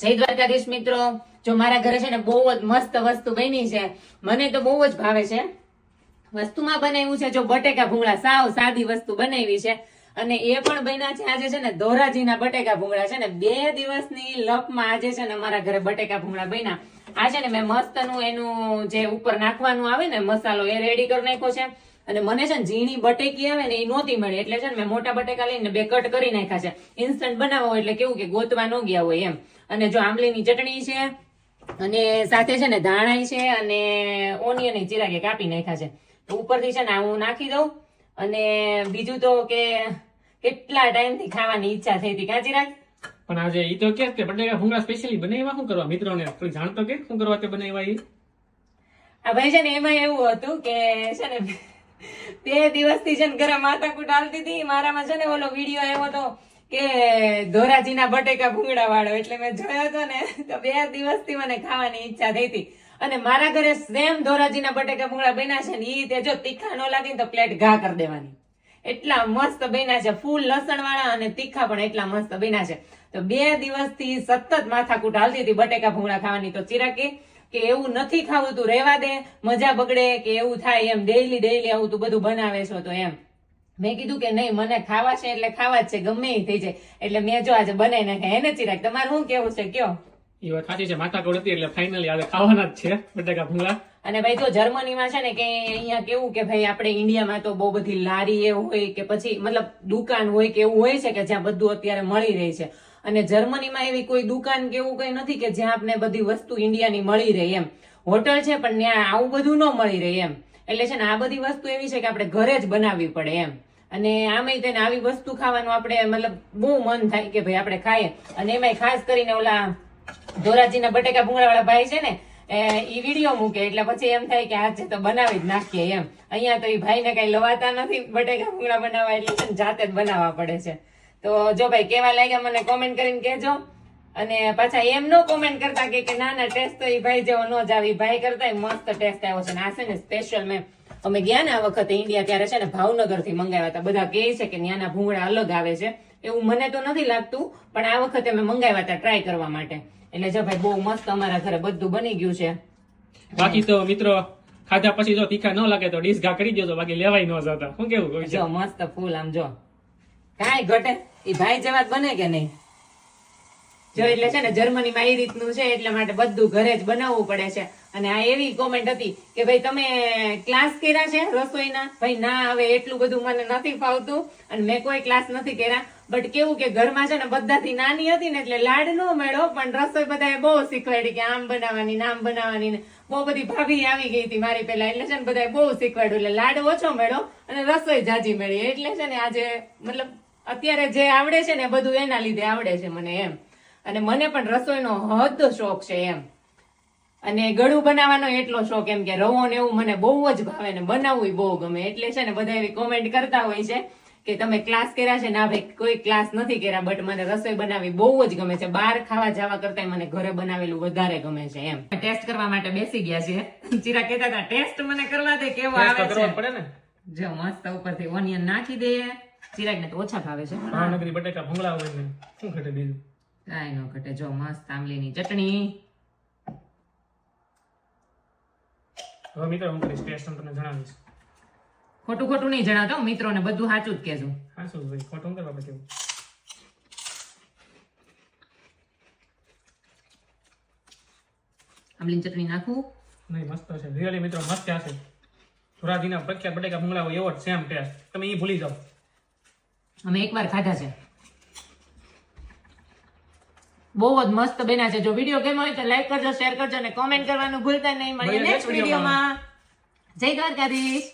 જય દ્વારકાધીશ મિત્રો. જો મારા ઘરે છે ને બહુ જ મસ્ત વસ્તુ બની છે. મને તો બહુ જ ભાવે છે. વસ્તુમાં બનાવ્યું છે જો બટેકા ભૂંગળા. સાવ સાદી વસ્તુ બનાવી છે. અને એ પણ બન્યા છે આજે છે ને ધોરાજીના બટેકા ભૂંગળા છે ને બે દિવસની લપમાં આજે છે ને મારા ઘરે બટેકા ભૂંગળા બન્યા. આ છે ને મેં મસ્તનું એનું જે ઉપર નાખવાનું આવે ને મસાલો એ રેડી કરી નાખ્યો છે. અને મને છે ને ઝીણી બટેકી આવે ને એ નહોતી મળી. એટલે છે ને મેં મોટા બટેકા લઈને બે કટ કરી નાખ્યા છે. ઇન્સ્ટન્ટ બનાવવા હોય એટલે કેવું કે ગોતવા ન ગયા હોય એમ. અને જો આંબલીની ચટણી છે અને સાથે છે ને ધાણા છે અને ઓનિયન ચીરાકે કાપી નાખ્યા છે. તો ઉપરથી છે ને હું નાખી દઉં. અને બીજું તો કે કેટલા ટાઈમથી ખાવાની ઈચ્છા થઈ હતી કાં રાખ. પણ આજે એ તો કે બટેકા ભૂંગળા સ્પેશિયલી બનાવ્યા? શું કરવા? મિત્રોને થોડી જાણતો કે શું કરવા તે બનાવ્યા એ આ ભાઈ છે ને એમાં એવું હતું કે છે ને બે દિવસથી છે ઘરે માથાકૂટ હાલતી હતી. મારામાં છે ને ઓલો વીડિયો આવ્યો હતો કે ધોરાજીના બટેકા ભૂંગળા વાળો. એટલે મેં જોયો હતો ને, તો બે દિવસથી મને ખાવાની ઈચ્છા થઈ હતી. અને મારા ઘરે સેમ ધોરાજીના બટેકા ભૂંગળા બન્યા છે ને એ તે જો તીખા ન લાગે તો પ્લેટ ઘા કરી દેવાની. એટલા મસ્ત બન્યા છે, ફૂલ લસણ વાળા અને તીખા પણ એટલા મસ્ત બન્યા છે. તો બે દિવસથી સતત માથાકૂટ હાલતી હતી બટેકા ભૂંગળા ખાવાની. તો ચિરાકી કે એવું નથી ખાવું તું રહેવા દે મજા બગડે કે એવું થાય એમ. ડેઈલી ડેઈલી આવું તું બધું બનાવે છો તો એમ. મેં કીધું કે નહીં મને ખાવા છે એટલે ખાવા જ છે ગમે એ થઈ જાય. એટલે મેં જો આજે બનાવી નાખ્યા એને ચિરાગ તમારે શું કેવું છે? કયો? એ વાત સાચી છે માથા હતી એટલે ફાઇનલી આજે ખાવાના જ છે બટાકા ભૂંગળા. અને ભાઈ જો જર્મનીમાં છે ને કે અહીંયા કેવું કે ભાઈ આપણે ઇન્ડિયામાં તો બહુ બધી લારી એ હોય કે પછી મતલબ દુકાન હોય કે એવું હોય છે કે જ્યાં બધું અત્યારે મળી રહે છે. અને જર્મનીમાં એવી કોઈ દુકાન કે એવું કંઈ નથી કે જ્યાં આપણે બધી વસ્તુ ઇન્ડિયાની મળી રહે એમ. હોટલ છે, પણ ત્યાં આવું બધું ન મળી રહે એમ. એટલે છે ને, આ બધી વસ્તુ એવી છે કે આપણે ઘરે જ બનાવવી પડે એમ. અને આમેય તેને આવી વસ્તુ ખાવાનું આપણે, મતલબ બહુ મન થાય કે ભાઈ આપણે ખાઈએ. અને એમાંય ખાસ કરીને ઓલા ધોરાજીના બટેકા ભૂંગળા વાળા ભાઈ છે ને, એ વીડિયો મૂકે, એટલે પછી એમ થાય કે આજે તો બનાવી જ નાખીએ એમ. અહીંયા તો એ ભાઈને કઈ લવાતા નથી, બટેકા ભૂંગળા બનાવવા, એટલે જાતે જ બનાવવા પડે છે. તો જો ભાઈ કેવા લાગ્યા મને કોમેન્ટ કરીને કહેજો. અને પાછા એમ નો કોમેન્ટ કરતા કે ના ના ટેસ્ટ તો એ ભાઈ જેવો ન જ આવી ભાઈ કરતા મસ્ત ટેસ્ટ આવ્યો છે. આ છે ને સ્પેશિયલ મેં અમે ગયા ને આ વખતે ઇન્ડિયા ત્યારે છે ને ભાવનગરથી મંગાવ્યા હતા. બધા કહે છે કે ત્યાંના ભૂંગળા અલગ આવે છે. એવું મને તો નથી લાગતું પણ આ વખતે અમે મંગાવ્યા હતા ટ્રાય કરવા માટે. એટલે જો ભાઈ બહુ મસ્ત અમારા ઘરે બધું બની ગયું છે. બાકી તો મિત્રો ખાધા પછી જો તીખા ન લાગે તો ડીશ ઘા કરી દેજો બાકી લેવાય ન જતા. શું કેવું જો મસ્ત ફૂલ આમ જો. કાંઈ ઘટે ઈ ભાઈ જેવા બને કે નહીં? જો એટલે છે ને જર્મનીમાં એ રીતનું છે, એટલે માટે બધું ઘરે જ બનાવવું પડે છે. અને આ એવી કોમેન્ટ હતી કે ભાઈ, તમે ક્લાસ કર્યા છે રસોઈના? ભાઈ, ના, હવે એટલું બધું મને નથી ફાવતું અને મેં કોઈ ક્લાસ નથી કર્યા. બટ કેવું કે ઘરમાં છે ને બધાથી નાની હતી ને એટલે લાડ નો મેળો, પણ રસોઈ બધાએ બહુ શીખવાડી કે આમ બનાવવાની આમ બનાવવાની ને બહુ બધી ભાભી આવી ગઈ હતી મારી પેલા એટલે છે ને બધાએ બહુ શીખવાડ્યું. એટલે લાડ ઓછો મેળો અને રસોઈ જાજી મેળી. એટલે છે ને આજે મતલબ અત્યારે જે આવડે છે ને બધું એના લીધે આવડે છે મને એમ. અને મને પણ રસોઈનો હદ શોખ છે એમ. અને ગળું બનાવવાનો એટલો શોખ એમ કે રવો ને એવું મને બહુ જ ભાવે ને બનાવવું બહુ ગમે. એટલે છે ને બધા એવી કોમેન્ટ કરતા હોય છે કે તમે ક્લાસ કર્યા છે ના ભાઈ કોઈ ક્લાસ નથી કર્યા બટ મને રસોઈ બનાવવી બહુ જ ગમે છે. બહાર ખાવા જવા કરતા મને ઘરે બનાવેલું વધારે ગમે છે એમ. ટેસ્ટ કરવા માટે બેસી ગયા છે. ચીરા કહેતા હતા ટેસ્ટ મને કરવા દે કેવો આવે છે. કરવો જ પડે ને. જો મસ્ત ઉપરથી ઓનિયન નાખી દઈએ. ચિરાગને તો ઓછા ભાવે છે. ભાવનગરી બટેકા ભૂંગળા હોય ને શું ઘટે બીજું? કાંઈ ન ઘટે. જો મસ્ત આંબલીની ચટણી. હવે મિત્રો હું કરીશ ટેસ્ટ તમને જણાવીશ. ખોટું ખોટું નહીં જણાવતો મિત્રોને બધું સાચું જ કહેજો. સાચું ભાઈ ખોટું કરવા પછી આંબલીની ચટણી નાખું. નહીં મસ્ત છે. રિયલી મિત્રો મસ્ત હશે સુરાજીના પ્રખ્યાત બટેકા ભૂંગળા હોય એવો સેમ ટેસ્ટ તમે એ ભૂલી જાઓ. અમે એકવાર ખાધા છે. બહુ જ મસ્ત બન્યા છે. જો વીડિયો ગમ્યો હોય તો લાઈક કરજો શેર કરજો અને કોમેન્ટ કરવાનું ભૂલતા નહીં. મળીએ નેક્સ્ટ. વિડીયોમાં જય દ્વારકાધીશ.